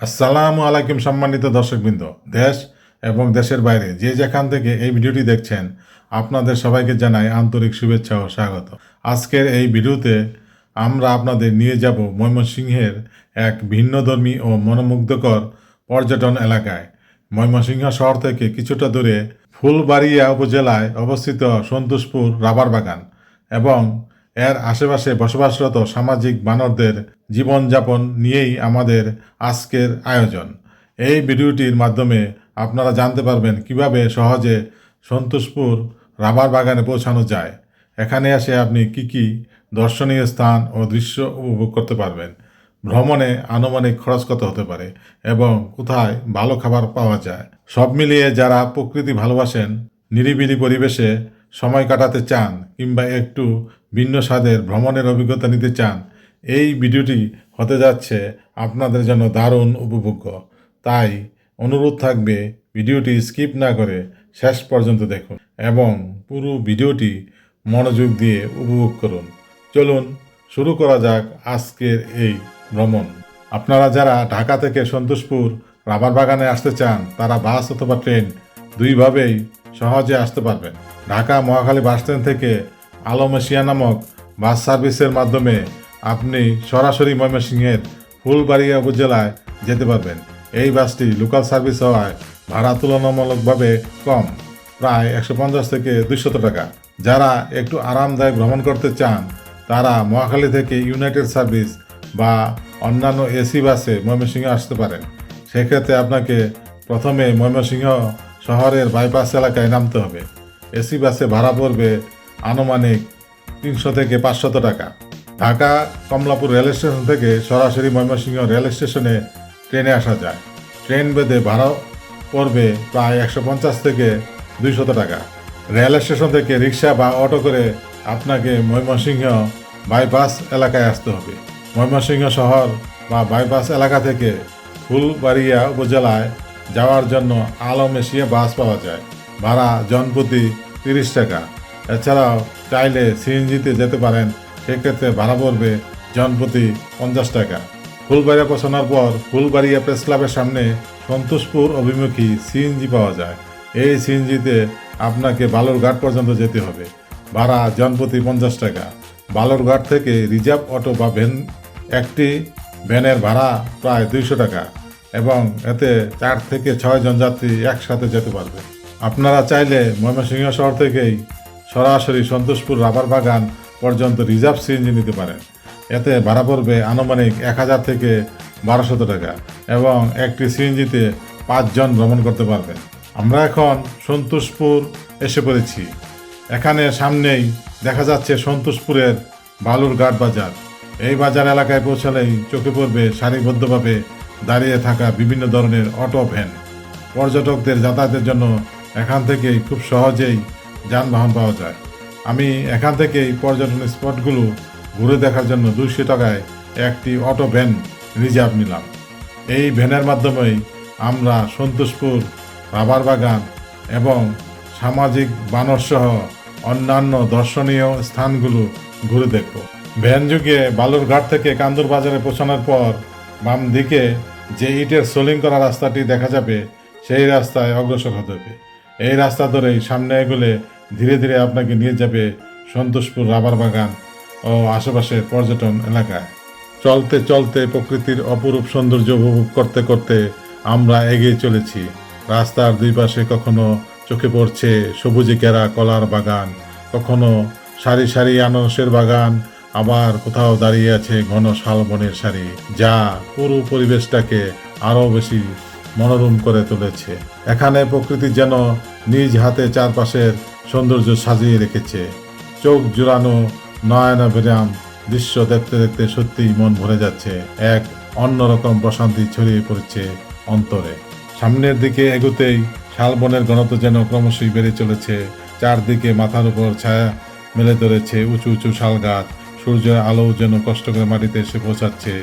আসসালামু আলাইকুম সম্মানিত দর্শকবৃন্দ, দেশ এবং দেশের বাইরে যে যেখান থেকে এই ভিডিওটি দেখছেন, আপনাদের সবাইকে জানাই আন্তরিক শুভেচ্ছা ও স্বাগত। আজকের এই ভিডিওতে আমরা আপনাদের নিয়ে যাব ময়মনসিংহের এক ভিন্নধর্মী ও মনোমুগ্ধকর পর্যটন এলাকায়। ময়মনসিংহ শহর থেকে কিছুটা দূরে ফুলবাড়িয়া উপজেলায় অবস্থিত সন্তোষপুর রাবার বাগান এবং এর আশেপাশে বসবাসরত সামাজিক বানরদের জীবনযাপন নিয়েই আমাদের আজকের আয়োজন। এই ভিডিওটির মাধ্যমে আপনারা জানতে পারবেন কীভাবে সহজে সন্তোষপুর রাবার বাগানে পৌঁছানো যায়। এখানে এসে আপনি কি কি দর্শনীয় স্থান ও দৃশ্য উপভোগ করতে পারবেন। ভ্রমণে আনুমানিক খরচ কত হতে পারে এবং কোথায় ভালো খাবার পাওয়া যায়? সব মিলিয়ে যারা প্রকৃতি ভালোবাসেন, নিরিবিলি পরিবেশে সময় কাটাতে চান কিংবা একটু ভিন্ন স্বাদের ভ্রমণের অভিজ্ঞতা নিতে চান এই ভিডিওটি হতে যাচ্ছে আপনাদের জন্য দারুণ উপভোগ্য। তাই অনুরোধ থাকবে ভিডিওটি স্কিপ না করে শেষ পর্যন্ত দেখুন এবং পুরো ভিডিওটি মনোযোগ দিয়ে উপভোগ করুন। চলুন শুরু করা যাক আজকের এই ভ্রমণ। আপনারা যারা ঢাকা থেকে সন্তোষপুর রাবার বাগানে আসতে চান, তারা বাস অথবা ট্রেন দুইভাবেই সহজে আসতে পারবেন। ঢাকা মহাখালী বাসস্ট্যান্ড থেকে আলমেশিয়া নামক বাস সার্ভিসের মাধ্যমে আপনি সরাসরি ময়মনসিংহের ফুলবাড়িয়া উপজেলায় যেতে পারবেন। এই বাসটি লোকাল সার্ভিস হওয়ায় ভাড়া তুলনামূলকভাবে কম, প্রায় একশো পঞ্চাশ থেকে দুইশত টাকা। যারা একটু আরামদায়ক ভ্রমণ করতে চান, তারা মহাখালী থেকে ইউনাইটেড সার্ভিস বা অন্যান্য এসি বাসে ময়মনসিংহে আসতে পারেন। সেক্ষেত্রে আপনাকে প্রথমে ময়মনসিংহ শহরের বাইপাস এলাকায় নামতে হবে। এসি বাসে ভাড়া পড়বে আনুমানিক তিনশো থেকে পাঁচশত টাকা। ঢাকা কমলাপুর রেল স্টেশন থেকে সরাসরি ময়মনসিংহ রেল স্টেশনে ট্রেনে আসা যায়। ট্রেন বেঁধে ভাড়া পড়বে প্রায় একশো পঞ্চাশ থেকে দুইশত টাকা। রেল স্টেশন থেকে রিক্সা বা অটো করে আপনাকে ময়মনসিংহ বাইপাস এলাকায় আসতে হবে। ময়মনসিংহ শহর বা বাইপাস এলাকা থেকে ফুলবাড়িয়া উপজেলায় যাওয়ার জন্য আলম এশিয়া বাস পাওয়া যায়। ভাড়া জনপ্রতি তিরিশ টাকা। এছাড়াও চাইলে সিএনজিতে যেতে পারেন সেক্ষেত্রে ভাড়া পড়বে জনপ্রতি পঞ্চাশ টাকা। ফুলবাড়িয়া পৌঁছানোর পর ফুলবাড়িয়া প্রেস ক্লাবের সামনে সন্তোষপুর অভিমুখী সিএনজি পাওয়া যায়। এই সিএনজিতে আপনাকে বালুরঘাট পর্যন্ত যেতে হবে। ভাড়া জনপ্রতি পঞ্চাশ টাকা। বালুরঘাট থেকে রিজার্ভ অটো বা ভ্যান, একটি ভ্যানের ভাড়া প্রায় দুইশো টাকা এবং এতে চার থেকে ছয় জন যাত্রী একসাথে যেতে পারবে। আপনারা চাইলে ময়মনসিংহ শহর থেকেই সরাসরি সন্তোষপুর রাবার বাগান পর্যন্ত রিজার্ভ সিএনজি নিতে পারেন এতে ভাড়া পড়বে আনুমানিক এক হাজার থেকে বারোশত টাকা এবং একটি সিএনজিতে পাঁচজন ভ্রমণ করতে পারবেন আমরা এখন সন্তোষপুর এসে পড়েছি। এখানে সামনেই দেখা যাচ্ছে সন্তোষপুরের বালুরঘাট বাজার। এই বাজার এলাকায় পৌঁছালেই চোখে পড়বে সারিবদ্ধভাবে দাঁড়িয়ে থাকা বিভিন্ন ধরনের অটো ভ্যান। পর্যটকদের যাতায়াতের জন্য এখান থেকেই খুব সহজেই যানবাহন পাওয়া যায়। আমি এখান থেকেই পর্যটন স্পটগুলো ঘুরে দেখার জন্য দুইশো টাকায় একটি অটো ভ্যান রিজার্ভ নিলাম। এই ভ্যানের মাধ্যমেই আমরা সন্তোষপুর, রাবার বাগান এবং সামাজিক বানরসহ অন্যান্য দর্শনীয় স্থানগুলো ঘুরে দেখব। ভ্যান যুগে বালুরঘাট থেকে কান্দুর বাজারে পৌঁছানোর পর বাম দিকে যে ইটের সোলিং করা রাস্তাটি দেখা যাবে, সেই রাস্তায় অগ্রসর হতে হবে। এই রাস্তা ধরেই সামনে এগুলে ধীরে ধীরে আপনাকে নিয়ে যাবে সন্তোষপুর রাবার বাগান ও আশেপাশের পর্যটন এলাকায়। চলতে চলতে প্রকৃতির অপরূপ সৌন্দর্য উপভোগ করতে করতে আমরা এগিয়ে চলেছি। রাস্তার দুই পাশে কখনো চোখে পড়ছে সবুজে ঘেরা কলার বাগান, কখনো সারি সারি আনারসের বাগান, আবার কোথাও দাঁড়িয়ে আছে ঘন শালবনের সারি, যা পুরো পরিবেশটাকে আরও বেশি মনোরম করে তুলেছে। এখানে প্রকৃতি যেন নিজ হাতে চারপাশের সৌন্দর্য সাজিয়ে রেখেছে। চোখ জুড়ানো নয়না বিরাম দৃশ্য দেখতে দেখতে সত্যিই মন ভরে যাচ্ছে। এক অন্যরকম প্রশান্তি ছড়িয়ে পড়েছে অন্তরে। সামনের দিকে এগোতেই শালবনের ঘনত্ব যেন ক্রমশই বেড়ে চলেছে। চারদিকে মাথার উপর ছায়া মেলে ধরেছে উঁচু উঁচু শাল গাছ। সূর্যের আলো যেন কষ্ট করে মাটিতে এসে পৌঁছাচ্ছে।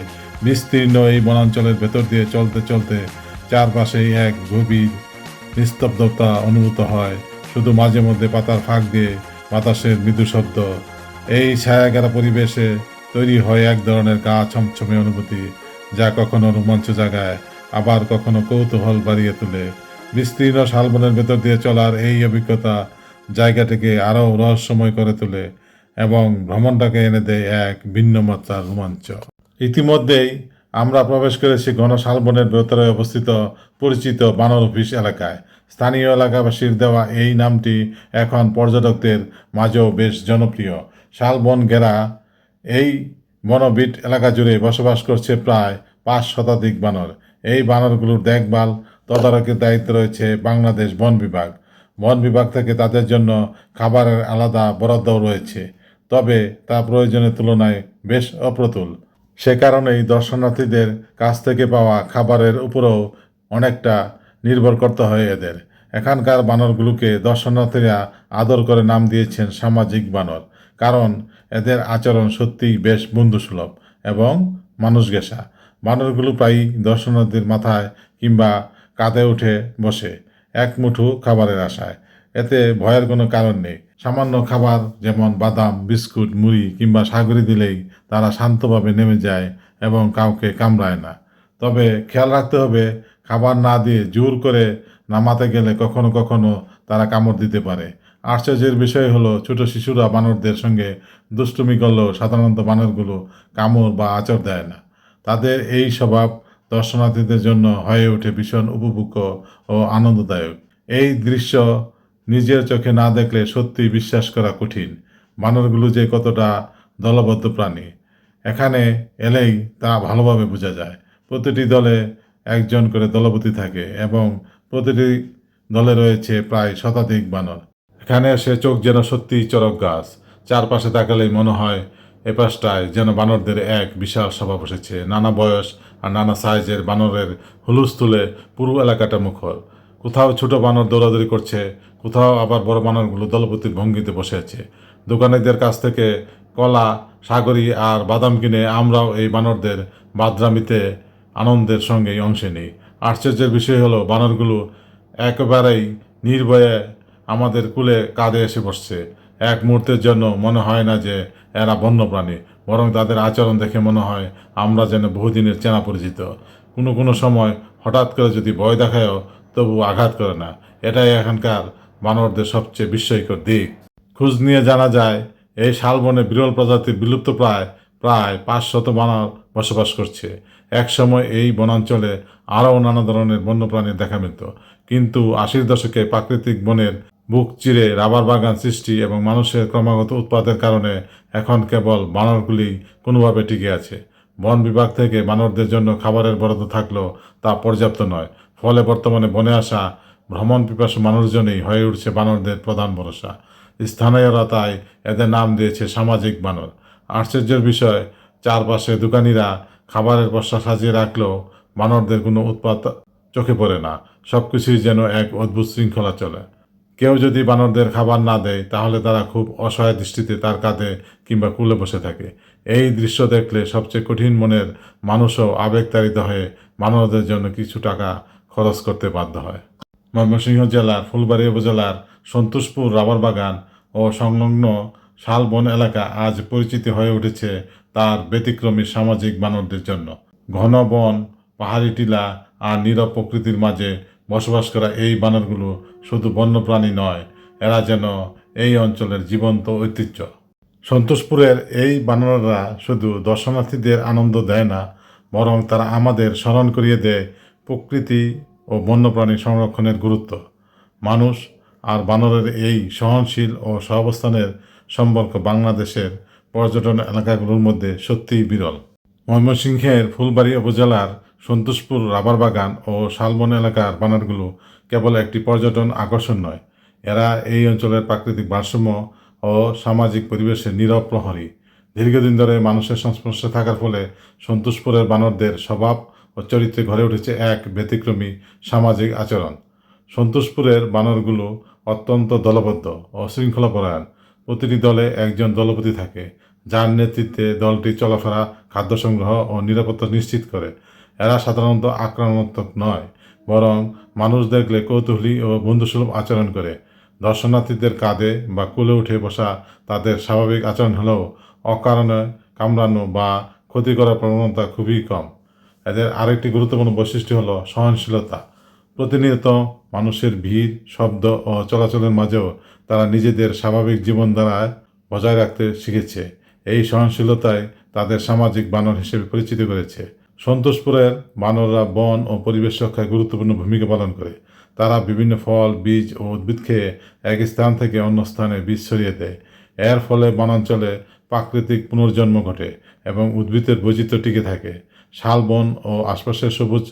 বিস্তীর্ণ এই বনাঞ্চলের ভেতর দিয়ে চলতে চলতে চারপাশেই এক গভীর নিস্তব্ধতা অনুভূত হয়। শুধু মাঝে মধ্যে পাতার ফাঁক দিয়ে বাতাসের মৃদু শব্দ। এই ছায়াঘেরা পরিবেশে তৈরি হয় এক ধরনের গা ছমছমে অনুভূতি, যা কখনো রোমাঞ্চ জাগায়, আবার কখনো কৌতূহল বাড়িয়ে তোলে। বিস্তীর্ণ শালবনের ভেতর দিয়ে চলার এই অভিজ্ঞতা জায়গাটিকে আরও রহস্যময় করে তোলে এবং ভ্রমণটাকে এনে দেয় এক ভিন্ন মাত্রার রোমাঞ্চ। ইতিমধ্যেই আমরা প্রবেশ করেছি ঘন শালবনের ভেতরে অবস্থিত পরিচিত বানর অফিস এলাকায়। স্থানীয় এলাকাবাসীর দেওয়া এই নামটি এখন পর্যটকদের মাঝেও বেশ জনপ্রিয়। শালবন গেরা এই বনবিট এলাকা জুড়ে বসবাস করছে প্রায় পাঁচ শতাধিক বানর। এই বানরগুলোর দেখভাল, তদারকির দায়িত্ব রয়েছে বাংলাদেশ বন বিভাগ। বন বিভাগ থেকে তাদের জন্য খাবারের আলাদা বরাদ্দও রয়েছে। তবে তা প্রয়োজনের তুলনায় বেশ অপ্রতুল। সে কারণেই দর্শনার্থীদের কাছ থেকে পাওয়া খাবারের উপরেও অনেকটা নির্ভর করতে হয় এদের। এখানকার বানরগুলোকে দর্শনার্থীরা আদর করে নাম দিয়েছেন সামাজিক বানর, কারণ এদের আচরণ সত্যিই বেশ বন্ধুসুলভ এবং মানুষ গেসা বানরগুলো প্রায়ই দর্শনার্থীর মাথায় কিংবা কাঁধে উঠে বসে, এক মুঠো খাবারের আশায়। এতে ভয়ের কোনো কারণ নেই। সামান্য খাবার যেমন বাদাম, বিস্কুট, মুড়ি কিংবা সাগরি দিলেই তারা শান্তভাবে নেমে যায় এবং কাউকে কামড়ায় না। তবে খেয়াল রাখতে হবে, খাবার না দিয়ে জোর করে নামাতে গেলে কখনো কখনো তারা কামড় দিতে পারে। আশ্চর্যের বিষয় হলো, ছোট শিশুরা বানরদের সঙ্গে দুষ্টুমি করলেও সাধারণত বানরগুলো কামড় বা আচর দেয় না। তাদের এই স্বভাব দর্শনার্থীদের জন্য হয়ে ওঠে ভীষণ উপভোগ্য ও আনন্দদায়ক। এই দৃশ্য নিজের চোখে না দেখলে সত্যি বিশ্বাস করা কঠিন। বানরগুলো যে কতটা দলবদ্ধ প্রাণী, এখানে এলেই তা ভালোভাবে বোঝা যায়। প্রতিটি দলে একজন করে দলপতি থাকে এবং প্রতিটি দলে রয়েছে প্রায় শতাধিক বানর। এখানে এসে চোখ যেন সত্যিই চরক গাছ, চারপাশে তাকালেই মনে হয় এপাশটায় যেন বানরদের এক বিশাল সভা বসেছে। নানা বয়স আর নানা সাইজের বানরের হুলুস তুলে পুরো এলাকাটা মুখর। কোথাও ছোট বানর দৌড়াদৌড়ি করছে, কোথাও আবার বড় বানরগুলো দলপতির ভঙ্গিতে বসে আছে। দোকানিদের কাছ থেকে কলা, সাগরি আর বাদাম কিনে আমরাও এই বানরদের বাদরামিতে আনন্দের সঙ্গেই অংশ নিই। আশ্চর্যের বিষয় হলো, বানরগুলো একেবারেই নির্ভয়ে আমাদের কুলে কাঁধে এসে বসছে। এক মুহূর্তের জন্য মনে হয় না যে এরা বন্যপ্রাণী, বরং তাদের আচরণ দেখে মনে হয় আমরা যেন বহুদিনের চেনা পরিচিত। কোনো কোনো সময় হঠাৎ করে যদি ভয় দেখায়ও তবু আঘাত করে না। এটাই এখানকার বানরদের সবচেয়ে বিস্ময়কর দিক। খোঁজ নিয়ে জানা যায়, এই শালবনে বিরল প্রজাতির বিলুপ্ত প্রায় প্রায় পাঁচশত বানর বসবাস করছে। একসময় এই বনাঞ্চলে আরও নানা ধরনের বন্যপ্রাণীর দেখা মিলত। কিন্তু আশির দশকে প্রাকৃতিক বনের বুক চিরে রাবার বাগান সৃষ্টি এবং মানুষের ক্রমাগত উৎপাদের কারণে এখন কেবল বানরগুলি কোনোভাবে টিকে আছে। বন বিভাগ থেকে বানরদের জন্য খাবারের বরাদ্দ থাকলেও তা পর্যাপ্ত নয়। ফলে বর্তমানে বনে আসা ভ্রমণ পিপাসু মানুষজনই হয়ে উঠছে বানরদের প্রধান ভরসা। স্থানীয়রা তাই এদের নাম দিয়েছে সামাজিক বানর। আশ্চর্যের বিষয়, চারপাশে দোকানিরা খাবারের বস্তা সাজিয়ে রাখলেও বানরদের কোনো উৎপাত চোখে পড়ে না। সব কিছুই যেন এক অদ্ভুত শৃঙ্খলা চলে। কেউ যদি বানরদের খাবার না দেয়, তাহলে তারা খুব অসহায় দৃষ্টিতে তার কাঁধে কিংবা কুলে বসে থাকে। এই দৃশ্য দেখলে সবচেয়ে কঠিন মনের মানুষও আবেগতাড়িত হয়ে বানরদের জন্য কিছু টাকা খরচ করতে বাধ্য হয়। ময়মনসিংহ জেলার ফুলবাড়ি উপজেলার সন্তোষপুর রাবার বাগান ও সংলগ্ন শালবন এলাকা আজ পরিচিতি হয়ে উঠেছে তার ব্যতিক্রমী সামাজিক বানরদের জন্য। ঘন বন, পাহাড়ি টিলা আর নীরব প্রকৃতির মাঝে বসবাস করা এই বানরগুলো শুধু বন্যপ্রাণী নয়, এরা যেন এই অঞ্চলের জীবন্ত ঐতিহ্য। সন্তোষপুরের এই বানররা শুধু দর্শনার্থীদের আনন্দ দেয় না, বরং তারা আমাদের স্মরণ করিয়ে দেয় প্রকৃতি ও বন্যপ্রাণী সংরক্ষণের গুরুত্ব। মানুষ আর বানরের এই সহনশীল ও সহাবস্থানের সম্পর্ক বাংলাদেশের পর্যটন এলাকাগুলোর মধ্যে সত্যিই বিরল। ময়মনসিংহের ফুলবাড়ি উপজেলার সন্তোষপুর রাবার বাগান ও শালবন এলাকার বানরগুলো কেবল একটি পর্যটন আকর্ষণ নয়, এরা এই অঞ্চলের প্রাকৃতিক ভারসাম্য ও সামাজিক পরিবেশের নীরব প্রহরী। দীর্ঘদিন ধরে মানুষের সংস্পর্শে থাকার ফলে সন্তোষপুরের বানরদের স্বভাব ও চরিত্রে ঘরে উঠেছে এক ব্যতিক্রমী সামাজিক আচরণ। সন্তোষপুরের বানরগুলো অত্যন্ত দলবদ্ধ ও শৃঙ্খলাপরায়ণ। প্রতিটি দলে একজন দলপতি থাকে, যার নেতৃত্বে দলটি চলাফেরা খাদ্য সংগ্রহ ও নিরাপত্তা নিশ্চিত করে। এরা সাধারণত আক্রমণাত্মক নয়, বরং মানুষ দেখলে কৌতূহলী ও বন্ধুসুলভ আচরণ করে। দর্শনার্থীদের কাঁধে বা কুলে উঠে বসা তাদের স্বাভাবিক আচরণ হলেও অকারণে কামড়ানো বা ক্ষতি করার প্রবণতা খুবই কম। এদের আরেকটি গুরুত্বপূর্ণ বৈশিষ্ট্য হলো সহনশীলতা। প্রতিনিয়ত মানুষের ভিড়, শব্দ ও চলাচলের মাঝেও তারা নিজেদের স্বাভাবিক জীবনধারা বজায় রাখতে শিখেছে। এই সহনশীলতায় তাদের সামাজিক বানর হিসেবে পরিচিত করেছে। সন্তোষপুরের বানররা বন ও পরিবেশ রক্ষায় গুরুত্বপূর্ণ ভূমিকা পালন করে। তারা বিভিন্ন ফল, বীজ ও উদ্ভিদ খেয়ে এক স্থান থেকে অন্য স্থানে বীজ ছড়িয়ে দেয়। এর ফলে বনাঞ্চলে প্রাকৃতিক পুনর্জন্ম ঘটে এবং উদ্ভিদের বৈচিত্র্য টিকে থাকে। শালবন ও আশপাশের সবুজ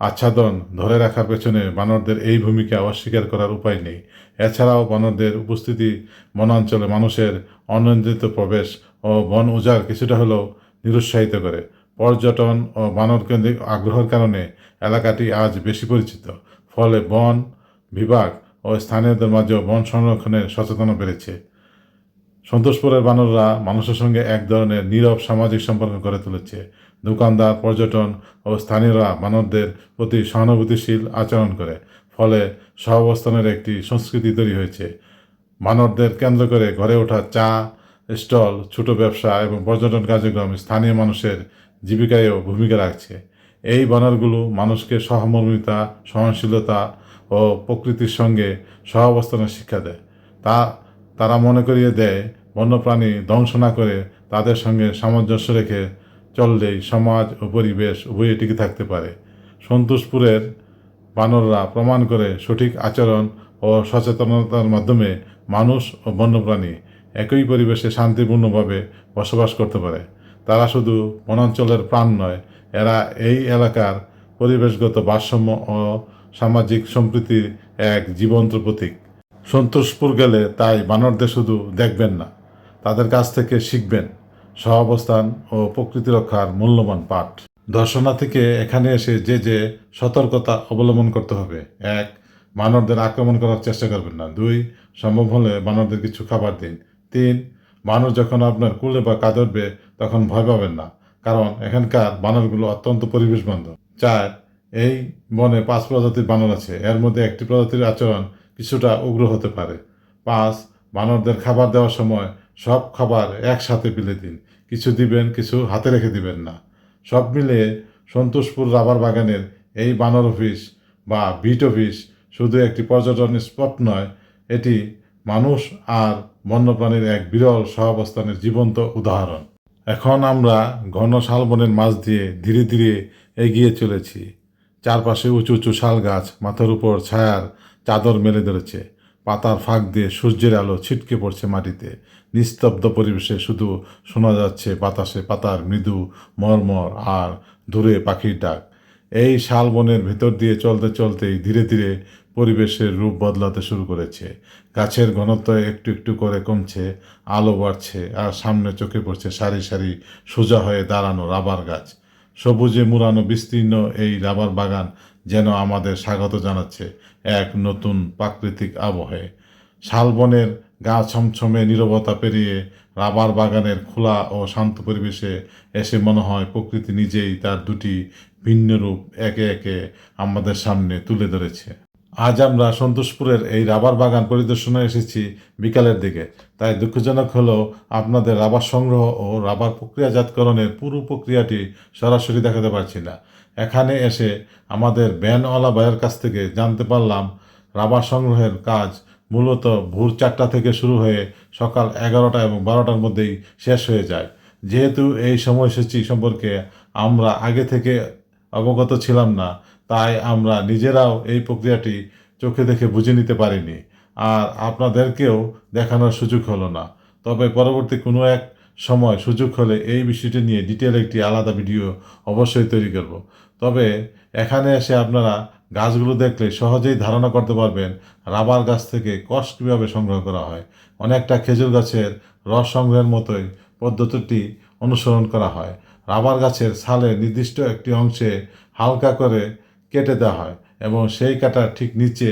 আচ্ছাদন ধরে রাখার পেছনে বানরদের এই ভূমিকা অস্বীকার করার উপায় নেই। এছাড়াও বানরদের উপস্থিতি, বনাঞ্চলে মানুষের অনিয়ন্ত্রিত প্রবেশ ও বন উজাড় কিছুটা হলেও নিরুৎসাহিত করে। পর্যটন ও বানর কেন্দ্রিক আগ্রহের কারণে এলাকাটি আজ বেশি পরিচিত। ফলে বন বিভাগ ও স্থানীয়দের মাঝেও বন সংরক্ষণের সচেতনতা বেড়েছে। সন্তোষপুরের বানররা মানুষের সঙ্গে এক ধরনের নীরব সামাজিক সম্পর্ক গড়ে তুলেছে। দোকানদার, পর্যটন ও স্থানীয়রা মানবদের প্রতি সহানুভূতিশীল আচরণ করে। ফলে সহাবস্থানের একটি সংস্কৃতি তৈরি হয়েছে। মানবদের কেন্দ্র করে ঘরে ওঠা চা, স্টল, ছোট ব্যবসা এবং পর্যটন কার্যক্রম স্থানীয় মানুষের জীবিকায়ও ভূমিকা রাখছে। এই বানরগুলো মানুষকে সহমর্মিতা, সহনশীলতা ও প্রকৃতির সঙ্গে সহাবস্থানের শিক্ষা দেয়। তা তারা মনে করিয়ে দেয়, বন্যপ্রাণী ধ্বংস না করে তাদের সঙ্গে সামঞ্জস্য রেখে চললেই সমাজ ও পরিবেশ উভয়ে টিকে থাকতে পারে। সন্তোষপুরের বানররা প্রমাণ করে সঠিক আচরণ ও সচেতনতার মাধ্যমে মানুষ ও বন্যপ্রাণী একই পরিবেশে শান্তিপূর্ণভাবে বসবাস করতে পারে। তারা শুধু বনাঞ্চলের প্রাণ নয়, এরা এই এলাকার পরিবেশগত ভারসাম্য ও সামাজিক সম্প্রীতির এক জীবন্ত প্রতীক। সন্তোষপুর গেলে তাই বানরদের শুধু দেখবেন না, তাদের কাছ থেকে শিখবেন। সহাবস্থান ও প্রকৃতি রক্ষার মূল্যবান পাঠ। দর্শনার্থীকে এখানে এসে যে যে সতর্কতা অবলম্বন করতে হবে। এক বানরদের আক্রমণ করার চেষ্টা করবেন না। দুই, সম্ভব হলে বানরদের কিছু খাবার দিন। তিন বানর যখন আপনার কুলে বা কাঁদরবে তখন ভয় পাবেন না, কারণ এখানকার বানরগুলো অত্যন্ত পরিবেশ বান্ধব চার, এই বনে পাঁচ প্রজাতির বানর আছে। এর মধ্যে একটি প্রজাতির আচরণ কিছুটা উগ্র হতে পারে। পাঁচ বানরদের খাবার দেওয়ার সময় সব খাবার একসাথে বিলে দিন। কিছু দিবেন, কিছু হাতে রেখে দিবেন না। সব মিলিয়ে সন্তোষপুর রাবার বাগানের এই বানর অফিস বা বিট অফিস শুধু একটি পর্যটন স্পট নয়, এটি মানুষ আর বন্যপ্রাণীর এক বিরল সহাবস্থানের জীবন্ত উদাহরণ। এখন আমরা ঘন শালবনের মাঝ দিয়ে ধীরে ধীরে এগিয়ে চলেছি। চারপাশে উঁচু উঁচু শাল গাছ, মাথার উপর ছায়ার চাদর মেলে ধরেছে। পাতার ফাঁক দিয়ে সূর্যের আলো ছিটকে পড়ছে মাটিতে। নিস্তব্ধ পরিবেশে শুধু শোনা যাচ্ছে বাতাসে পাতার মৃদু মরমর আর দূরে পাখির ডাক। এই শালবনের ভেতর দিয়ে চলতে চলতেই ধীরে ধীরে পরিবেশের রূপ বদলাতে শুরু করেছে। গাছের ঘনত্ব একটু একটু করে কমছে, আলো বাড়ছে আর সামনে চোখে পড়ছে সারি সারি সোজা হয়ে দাঁড়ানো রাবার গাছ। সবুজে মুড়ানো বিস্তীর্ণ এই রাবার বাগান যেন আমাদের স্বাগত জানাচ্ছে এক নতুন প্রাকৃতিক আবহে। শালবনের গা ছমছমে নীরবতা পেরিয়ে রাবার বাগানের খোলা ও শান্ত পরিবেশে এসে মনে হয় প্রকৃতি নিজেই তার দুটি ভিন্ন রূপ একে একে আমাদের সামনে তুলে ধরেছে। আজ আমরা সন্তোষপুরের এই রাবার বাগান পরিদর্শনে এসেছি বিকালের দিকে। তাই দুঃখজনক হলেও আপনাদের রাবার সংগ্রহ ও রাবার প্রক্রিয়াজাতকরণের পুরো প্রক্রিয়াটি সরাসরি দেখাতে পারছি না। এখানে এসে আমাদের ব্যানওয়ালা ভাইয়ের কাছ থেকে জানতে পারলাম, রাবার সংগ্রহের কাজ মূলত ভোর চারটা থেকে শুরু হয়ে সকাল এগারোটা এবং বারোটার মধ্যেই শেষ হয়ে যায়। যেহেতু এই সময়সূচি সম্পর্কে আমরা আগে থেকে অবগত ছিলাম না, তাই আমরা নিজেরাও এই প্রক্রিয়াটি চোখে দেখে বুঝে নিতে পারিনি আর আপনাদেরকেও দেখানোর সুযোগ হলো না। তবে পরবর্তী কোনো এক সময় সুযোগ হলে এই বিষয়টি নিয়ে ডিটেল একটি আলাদা ভিডিও অবশ্যই তৈরি করব। তবে এখানে এসে আপনারা গাছগুলো দেখলে সহজেই ধারণা করতে পারবেন রাবার গাছ থেকে কষ কীভাবে সংগ্রহ করা হয়। অনেকটা খেজুর গাছের রস সংগ্রহের মতোই পদ্ধতিটি অনুসরণ করা হয়। রাবার গাছের ছালের নির্দিষ্ট একটি অংশে হালকা করে কেটে দেওয়া হয় এবং সেই কাটার ঠিক নিচে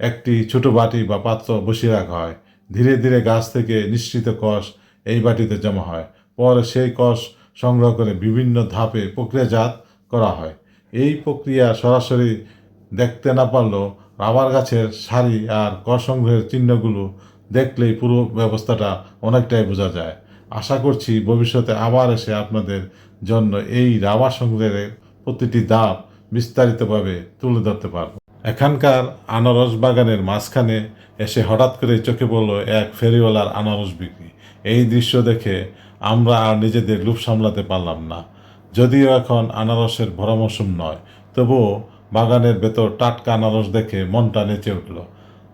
একটি ছোট বাটি বা পাত্র বসিয়ে রাখা হয়। ধীরে ধীরে গাছ থেকে নিশ্চিত কষ এই বাটিতে জমা হয়। পরে সেই কষ সংগ্রহ করে বিভিন্ন ধাপে প্রক্রিয়াজাত করা হয়। এই প্রক্রিয়া সরাসরি দেখতে না পারলেও রাবার গাছের সারি আর কষ সংগ্রহের চিহ্নগুলো দেখলেই পুরো ব্যবস্থাটা অনেকটাই বোঝা যায়। আশা করছি ভবিষ্যতে আবার এসে আপনাদের জন্য এই রাবার সংগ্রহের প্রতিটি ধাপ বিস্তারিতভাবে তুলে ধরতে পারব। এখানকার আনারস বাগানের মাঝখানে এসে হঠাৎ করে চোখে পড়ল এক ফেরিওয়ালার আনারস বিক্রি। এই দৃশ্য দেখে আমরা আর নিজেদের লুপ সামলাতে পারলাম না। যদিও এখন আনারসের ভরা মৌসুম নয়, তবুও বাগানের ভেতর টাটকা আনারস দেখে মনটা নেচে উঠল।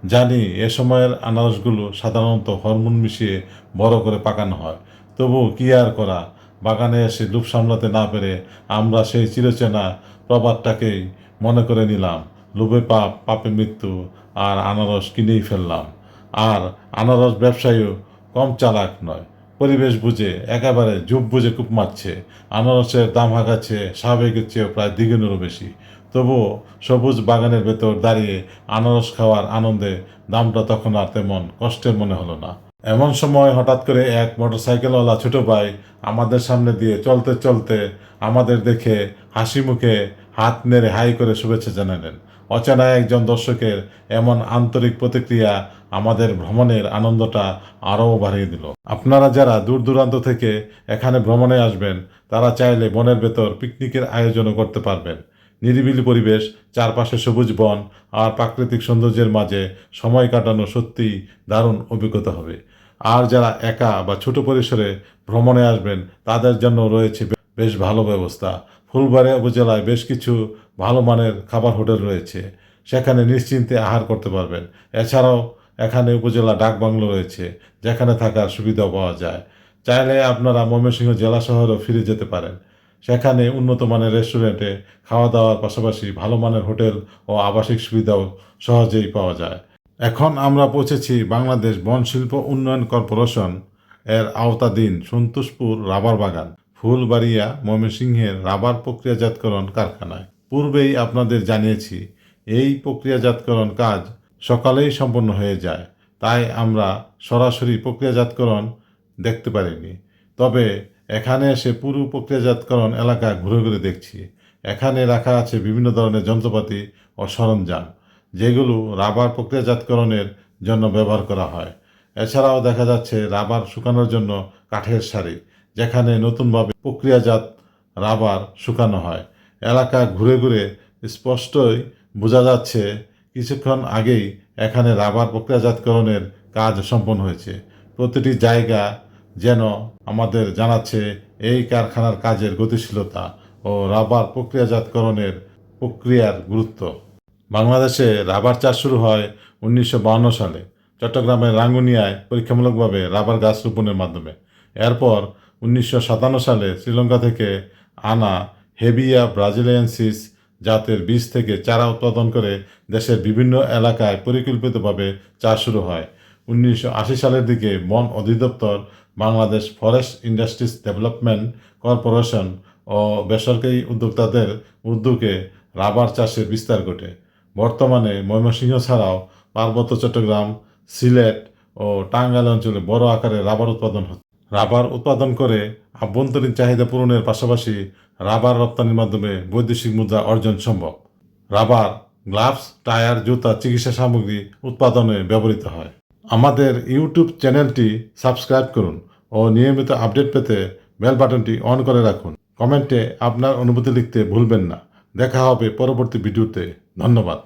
জানি এ সময়ের আনারসগুলো সাধারণত হরমোন মিশিয়ে বড় করে পাকানো হয়, তবুও কি আর করা? বাগানে এসে লুপ সামলাতে না পেরে আমরা সেই চিরচেনা প্রবাদটাকেই মনে করে নিলাম লোভে পাপ, পাপে মৃত্যু আর আনারস কিনেই ফেললাম। আর আনারস ব্যবসায়ীও কম চালাক নয়। পরিবেশ বুঝে, একেবারে জুব বুঝে কূপ মারছে আনারসের দাম হাঁকাচ্ছে স্বাভাবিকের চেয়েও প্রায় দ্বিগুণেরও বেশি। তবুও সবুজ বাগানের ভেতর দাঁড়িয়ে আনারস খাওয়ার আনন্দে দামটা তখন আর তেমন কষ্টের মনে হলো না। এমন সময় হঠাৎ করে এক মোটরসাইকেলওয়ালা ছোট ভাই আমাদের সামনে দিয়ে চলতে চলতে আমাদের দেখে হাসি মুখে হাত নেড়ে হাই করে শুভেচ্ছা জানালেন। অচেনা একজন দর্শকের এমন আন্তরিক প্রতিক্রিয়া আমাদের ভ্রমণের আনন্দটা আরও বাড়িয়ে দিল। আপনারা যারা দূর দূরান্ত থেকে এখানে ভ্রমণে আসবেন, তারা চাইলে বনের ভেতর পিকনিকের আয়োজনও করতে পারবেন। নিরিবিলি পরিবেশ, চারপাশে সবুজ বন আর প্রাকৃতিক সৌন্দর্যের মাঝে সময় কাটানো সত্যিই দারুণ অভিজ্ঞতা হবে। আর যারা একা বা ছোট পরিসরে ভ্রমণে আসবেন, তাদের জন্য রয়েছে বেশ ভালো ব্যবস্থা। ফুলবাড়িয়া উপজেলায় বেশ কিছু ভালো মানের খাবার হোটেল রয়েছে। সেখানে নিশ্চিন্তে আহার করতে পারবেন। এছাড়াও এখানে উপজেলা ডাকবাংলো রয়েছে, যেখানে থাকার সুবিধাও পাওয়া যায়। চাইলে আপনারা ময়মনসিংহ জেলা শহরেও ফিরে যেতে পারেন। সেখানে উন্নত মানের রেস্টুরেন্টে খাওয়া দাওয়ার পাশাপাশি ভালো মানের হোটেল ও আবাসিক সুবিধাও সহজেই পাওয়া যায়। এখন আমরা পৌঁছেছি বাংলাদেশ বন শিল্প উন্নয়ন কর্পোরেশন এর আওতাধীন সন্তোষপুর রাবার বাগান। ফুলবাড়িয়া ময়মনসিংহের রাবার প্রক্রিয়াজাতকরণ কারখানায়। পূর্বেই আপনাদের জানিয়েছি, এই প্রক্রিয়াজাতকরণ কাজ সকালেই সম্পন্ন হয়ে যায়। তাই আমরা সরাসরি প্রক্রিয়াজাতকরণ দেখতে পারিনি। তবে এখানে এসে পুরো প্রক্রিয়াজাতকরণ এলাকা ঘুরে ঘুরে দেখছি। এখানে রাখা আছে বিভিন্ন ধরনের যন্ত্রপাতি ও সরঞ্জাম, যেগুলো রাবার প্রক্রিয়াজাতকরণের জন্য ব্যবহার করা হয়। এছাড়াও দেখা যাচ্ছে রাবার শুকানোর জন্য কাঠের সারি যেখানে নতুনভাবে প্রক্রিয়াজাত রাবার শুকানো হয়। এলাকা ঘুরে ঘুরে স্পষ্টই বোঝা যাচ্ছে, কিছুক্ষণ আগেই এখানে রাবার প্রক্রিয়াজাতকরণের কাজ সম্পন্ন হয়েছে। প্রতিটি জায়গা যেন আমাদের জানাচ্ছে এই কারখানার কাজের গতিশীলতা ও রাবার প্রক্রিয়াজাতকরণের প্রক্রিয়ার গুরুত্ব। বাংলাদেশে রাবার চাষ শুরু হয় উনিশশো সালে। চট্টগ্রামের রাঙ্গুনিয়ায় পরীক্ষামূলকভাবে রাবার গাছ রোপণের মাধ্যমে। এরপর উনিশশো সাতান্ন সালে শ্রীলঙ্কা থেকে আনা হেভিয়া ব্রাজিলিয়ানসিস জাতের বীজ থেকে চারা উৎপাদন করে দেশের বিভিন্ন এলাকায় পরিকল্পিতভাবে চাষ শুরু হয়। উনিশশো আশি সালের দিকে বন অধিদপ্তর, Bangladesh forest industries development corporation ও বেসরকারি উদ্যোক্তাদের উদ্যোগে রাবার চাষের বিস্তার ঘটে। বর্তমানে ময়মনসিংহ ছাড়াও পার্বত্য চট্টগ্রাম, সিলেট ও টাঙ্গাইল অঞ্চলে বড় আকারে রাবার উৎপাদন হচ্ছে। রাবার উৎপাদন করে আভ্যন্তরীণ চাহিদা পূরণের পাশাপাশি রাবার রপ্তানির মাধ্যমে বৈদেশিক মুদ্রা অর্জন সম্ভব। রাবার, গ্লাভস, টায়ার, জুতা, চিকিৎসা সামগ্রী উৎপাদনে ব্যবহৃত হয়। আমাদের ইউটিউব চ্যানেলটি সাবস্ক্রাইব করুন ও নিয়মিত আপডেট পেতে বেল বাটনটি অন করে রাখুন। কমেন্টে আপনার অনুভূতি লিখতে ভুলবেন না। দেখা হবে পরবর্তী ভিডিওতে। ধন্যবাদ।